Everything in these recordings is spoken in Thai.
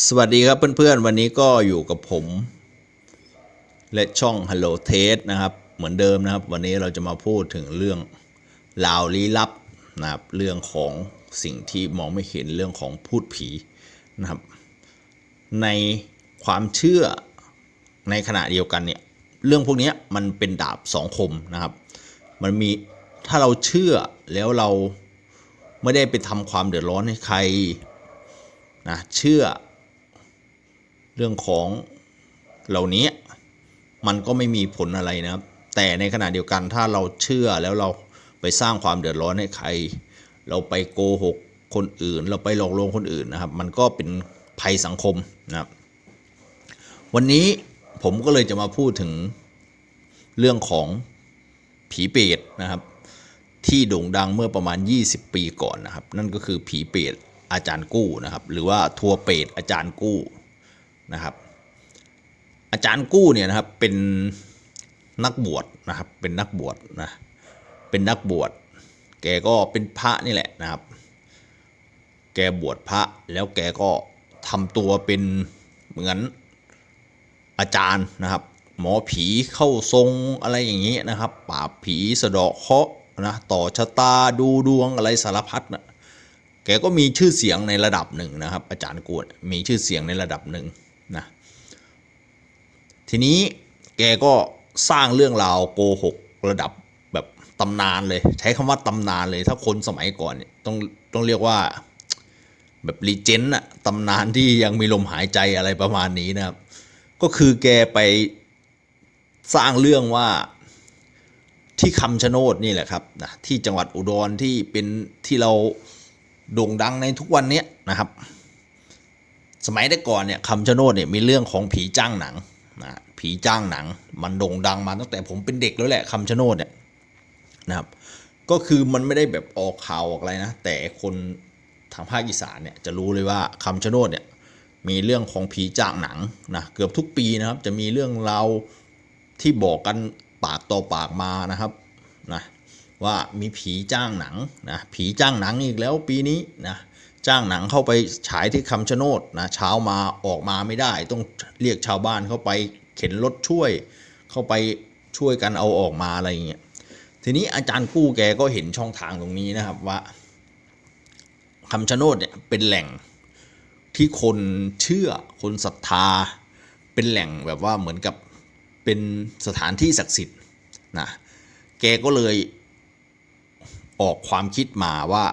สวัสดีครับเพื่อนๆ วันนี้ก็อยู่กับผม และช่อง Hello t a s t นะครับ เหมือนเดิมนะครับ วันนี้เราจะมาพูดถึงเรื่องราวลี้ลับนะครับ เรื่องของสิ่งที่มองไม่เห็นเรื่องของพูดผีนะครับ ในความเชื่อในขณะเดียวกันเนี่ยเรื่องพวกนี้มันเป็นดาบสองคมนะครับ มันมีถ้าเราเชื่อแล้วเราไม่ได้ไปทำความเดือดร้อนให้ใครนะเชื่อ เรื่องของเหล่านี้มันก็ไม่มีผลอะไรนะครับ แต่ในขณะเดียวกันถ้าเราเชื่อแล้วเราไปสร้างความเดือดร้อนให้ใคร เราไปโกหกคนอื่น เราไปหลอกลวงคนอื่นนะครับ มันก็เป็นภัยสังคมนะครับ วันนี้ผมก็เลยจะมาพูดถึงเรื่องของผีเปรตนะครับ ที่โด่งดังเมื่อประมาณ 20 ปีก่อนนะครับ นั่นก็คือผีเปรตอาจารย์กู้นะครับ หรือว่าทัวเปรตอาจารย์กู้ นะครับอาจารย์กู้เนี่ยนะครับเป็นนักบวชนะครับเป็นนักบวชนะเป็นนักบวชแกก็เป็นพระนี่แหละนะครับ แกบวชพระแล้วแกก็ทำตัวเป็นเหมือนอาจารย์นะครับ หมอผีเข้าทรงอะไรอย่างนี้นะครับปราบผีสะเดาะเคาะนะต่อชะตาดูดวงอะไรสารพัดนะแกก็มีชื่อเสียงในระดับหนึ่งนะครับ อาจารย์กวดมีชื่อเสียงในระดับหนึ่ง นะทีนี้แกก็สร้างเรื่องราวโกหกระดับแบบตำนานเลย ใช้คำว่าตำนานเลย ถ้าคนสมัยก่อนเนี่ยต้องต้องเรียกว่าแบบรีเจนต์อะตำนานที่ยังมีลมหายใจอะไรประมาณนี้นะครับ ก็คือแกไปสร้างเรื่องว่าที่คำชะโนดนี่แหละครับนะที่จังหวัดอุดรที่เป็นที่เราโด่งดังในทุกวันนี้นะครับ สมัยแต่ก่อนเนี่ยคำชะโนดเนี่ยมีเรื่องของผีจ้างหนังนะผีจ้างหนังมันโด่งดังมาตั้งแต่ผมเป็นเด็กแล้วแหละคำชะโนดเนี่ยนะครับ ก็คือมันไม่ได้แบบออกข่าวออกอะไรนะ แต่คนทางภาคอีสานเนี่ยจะรู้เลยว่าคำชะโนดเนี่ยมีเรื่องของผีจ้างหนังนะเกือบทุกปีนะครับ จะมีเรื่องราวที่บอกกันปากต่อปากมานะครับนะว่ามีผีจ้างหนังนะผีจ้างหนังอีกแล้วปีนี้นะ จ้างหนังเข้าไปฉายที่คำชะโนดนะเช้ามาออกมาไม่ได้ ต้องเรียกชาวบ้านเข้าไปเข็นรถช่วย เข้าไปช่วยกันเอาออกมาอะไรอย่างเงี้ยทีนี้อาจารย์กู้แกก็เห็นช่องทางตรงนี้นะครับว่าคำชะโนดเนี่ยเป็นแหล่งที่คนเชื่อคนศรัทธา เป็นแหล่งแบบว่าเหมือนกับเป็นสถานที่ศักดิ์สิทธิ์นะแกก็เลยออกความคิดมาว่า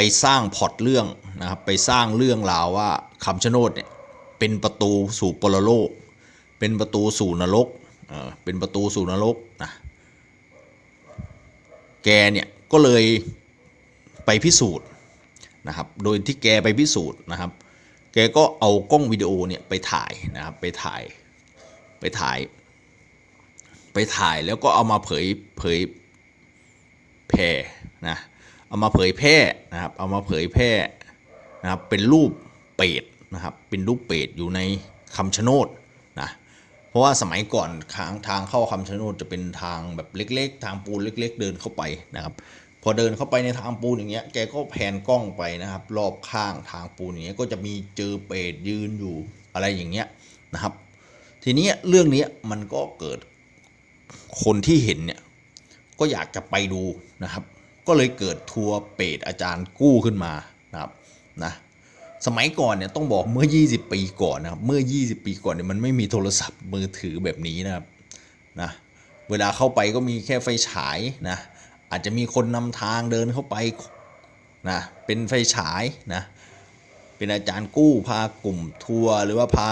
ไปสร้างพอตเรื่องนะครับไปสร้างเรื่องราวว่าคำชะโนดเนี่ยเป็นประตูสู่ปรโลก เป็นประตูสู่นรกเออเป็นประตูสู่นรกนะแกเนี่ยก็เลยไปพิสูจน์นะครับโดยที่แกไปพิสูจน์นะครับ แกก็เอากล้องวิดีโอเนี่ยไปถ่ายนะครับไปถ่ายไปถ่าย ไปถ่ายแล้วก็เอามาเผยเผยแพร่นะ เอามาเผยแพร่นะครับ เอามาเผยแพร่นะครับ เป็นรูปเป็ดนะครับ เป็นรูปเป็ดอยู่ในคำชะโนดนะ เพราะว่าสมัยก่อนทางทางเข้าคำชะโนดจะเป็นทางแบบเล็ก ๆ ทางปูนเล็ก ๆ เดินเข้าไปนะครับ พอเดินเข้าไปในทางปูนอย่างเงี้ย แกก็แผนกล้องไปนะครับ รอบข้างทางปูนอย่างเงี้ย ก็จะมีเจอเป็ดยืนอยู่อะไรอย่างเงี้ยนะครับ ทีนี้เรื่องนี้มันก็เกิดคนที่เห็นเนี่ยก็อยากจะไปดูนะครับ ก็เลยเกิดทัวร์เป็ดอาจารย์กู้ขึ้นมานะครับนะสมัยก่อนเนี่ยต้องบอกเมื่อ 20 ปีก่อนนะครับเมื่อ 20 ปีก่อนเนี่ยมันไม่มีโทรศัพท์มือถือแบบนี้นะครับนะเวลาเข้าไปก็มีแค่ไฟฉายนะอาจจะมีคนนำทางเดินเข้าไปนะเป็นไฟฉายนะเป็นอาจารย์กู้พากลุ่มทัวร์หรือว่าพา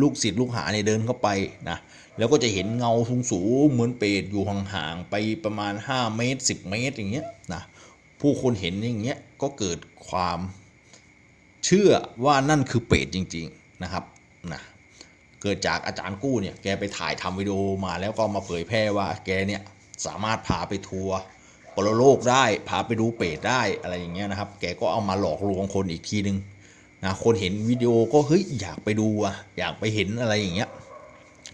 ลูกศิษย์ลูกหาเนี่ยเดินเข้าไปนะแล้วก็จะเห็นเงาสูงๆเหมือนเปรตอยู่ห่างๆไปประมาณ 5 เมตร 10 เมตรอย่างเงี้ยนะผู้คนเห็นอย่างเงี้ยก็เกิดความเชื่อว่านั่นคือเปรตจริง ๆนะครับนะเกิดจากอาจารย์กู้เนี่ยแกไปถ่ายทำวิดีโอมาแล้วก็มาเผยแพร่ว่าแกเนี่ยสามารถพาไปทัวร์ปรโลกได้พาไปดูเปรตได้อะไรอย่างเงี้ยนะครับ แกก็เอามาหลอกลวงคนอีกทีนึง นะคนเห็นวิดีโอก็เฮ้ยอยากไปดูอะอยากไปเห็นอะไรอย่างเงี้ย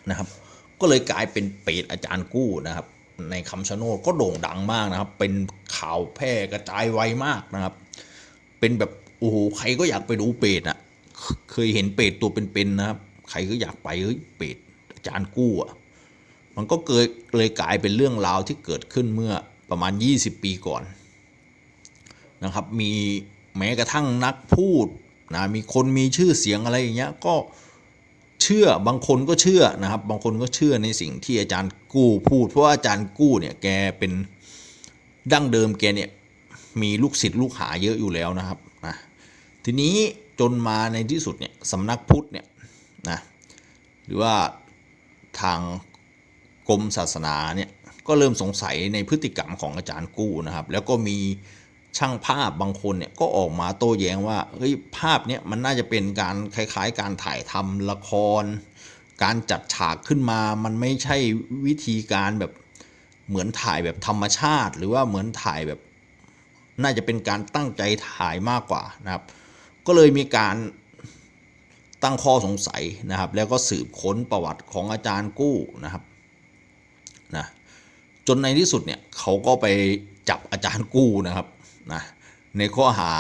นะครับ ก็เลยกลายเป็นเปรตอาจารย์กู้นะครับ ในคำชะโนดก็โด่งดังมากนะครับ เป็นข่าวแพร่กระจายไวมากนะครับ เป็นแบบโอ้โหใครก็อยากไปดูเปรตอะเคยเห็นเป็ดตัวเป็นๆนะครับ ใครก็อยากไปเฮ้ยเป็ดอาจารย์กู้อะมันก็เกิดเลยกลายเป็นเรื่องราวที่เกิดขึ้นเมื่อประมาณ 20 ปีก่อนนะครับ มีแม้กระทั่งนักพูด นะมีคนมีชื่อเสียงอะไรอย่างเงี้ยก็เชื่อบางคนก็เชื่อนะครับ บางคนก็เชื่อในสิ่งที่อาจารย์กู้พูด เพราะว่าอาจารย์กู้เนี่ยแกเป็นดั้งเดิมแกเนี่ยมีลูกศิษย์ลูกหาเยอะอยู่แล้วนะครับนะทีนี้จนมาในที่สุดเนี่ยสำนักพุทธเนี่ยนะหรือว่าทางกรมศาสนาเนี่ยก็เริ่มสงสัยในพฤติกรรมของอาจารย์กู้นะครับ แล้วก็มี ช่างภาพบางคนเนี่ยก็ออกมาโต้แย้งว่าเฮ้ยภาพเนี่ยมันน่าจะเป็นการคล้ายๆ การถ่ายทำละคร การจัดฉากขึ้นมา มันไม่ใช่วิธีการแบบเหมือนถ่ายแบบธรรมชาติ หรือว่าเหมือนถ่ายแบบ น่าจะเป็นการตั้งใจถ่ายมากกว่านะครับ ก็เลยมีการตั้งข้อสงสัยนะครับ แล้วก็สืบค้นประวัติของอาจารย์กู้นะครับนะจนในที่สุดเนี่ยเขาก็ไปจับอาจารย์กู้นะครับ นะในข้อหา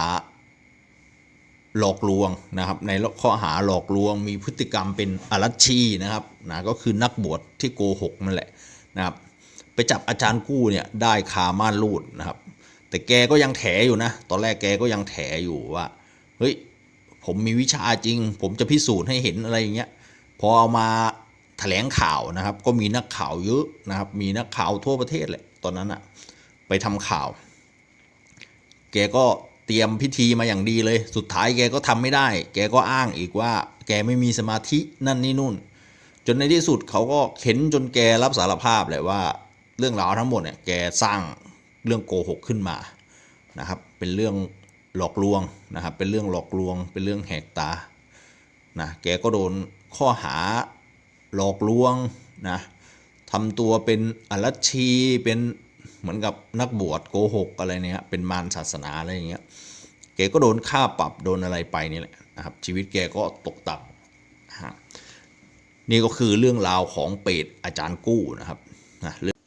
หลอกลวงนะครับ ในข้อหาหลอกลวง มีพฤติกรรมเป็นอรัชชีนะครับนะก็คือนักบวชที่โกหกนั่นแหละนะครับ ไปจับอาจารย์กู้เนี่ยได้คาม่านรูดนะครับ แต่แกก็ยังแถอยู่นะ ตอนแรกแกก็ยังแถอยู่ว่าเฮ้ยผมมีวิชาจริง ผมจะพิสูจน์ให้เห็นอะไรอย่างเงี้ยพอเอามาแถลงข่าวนะครับ ก็มีนักข่าวเยอะนะครับ มีนักข่าวทั่วประเทศแหละตอนนั้นอะไปทำข่าว แกก็เตรียมพิธีมาอย่างดีเลย สุดท้ายแกก็ทำไม่ได้ แกก็อ้างอีกว่า แกไม่มีสมาธินั่นนี่นู่น จนในที่สุดเขาก็เข็นจนแกรับสารภาพเลยว่าเรื่องราวทั้งหมดเนี่ยแกสร้างเรื่องโกหกขึ้นมานะครับ เป็นเรื่องหลอกลวงนะครับ เป็นเรื่องหลอกลวง เป็นเรื่องแหกตานะแกก็โดนข้อหาหลอกลวงนะทำตัวเป็นอรัชชีเป็น เหมือนกับนักบวชโกหกอะไรเนี่ยเป็นมารศาสนาอะไรอย่างเงี้ยแกก็โดนค่าปรับโดนอะไรไปนี่แหละนะครับ ชีวิตแกก็ตกต่ำนี่ก็คือเรื่องราวของเปรตอาจารย์กู้นะครับนะเรื่อง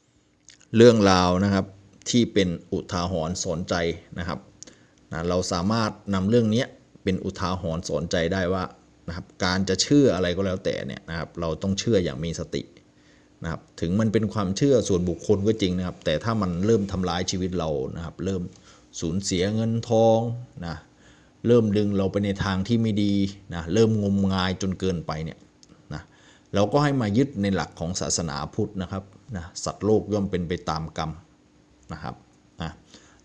เรื่องราวนะครับที่เป็นอุทาหรณ์สอนใจนะครับนะเราสามารถนำเรื่องนี้เป็นอุทาหรณ์สอนใจได้ว่านะครับการจะเชื่ออะไรก็แล้วแต่เนี่ยนะครับเราต้องเชื่ออย่างมีสติ นะครับถึงมันเป็นความเชื่อส่วนบุคคลก็จริงนะครับ แต่ถ้ามันเริ่มทำร้ายชีวิตเรานะครับ เริ่มสูญเสียเงินทองนะเริ่มดึงเราไปในทางที่ไม่ดีนะเริ่มงมงายจนเกินไปเนี่ยนะเราก็ให้มายึดในหลักของศาสนาพุทธนะครับนะสัตว์โลกย่อมเป็นไปตามกรรมนะครับนะ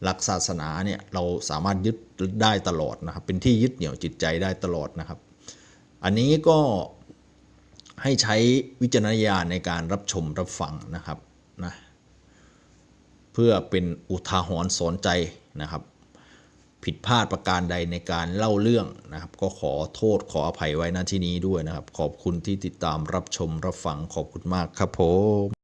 หลักศาสนาเนี่ยเราสามารถยึดได้ตลอดนะครับ เป็นที่ยึดเหนี่ยวจิตใจได้ตลอดนะครับ อันนี้ก็ ให้ใช้วิจารณญาณในการรับชมรับฟังนะครับนะเพื่อเป็นอุทาหรณ์สอนใจนะครับ ผิดพลาดประการใดในการเล่าเรื่องนะครับ ก็ขอโทษขออภัยไว้ณที่นี้ด้วยนะครับ ขอบคุณที่ติดตามรับชมรับฟังขอบคุณมากครับผม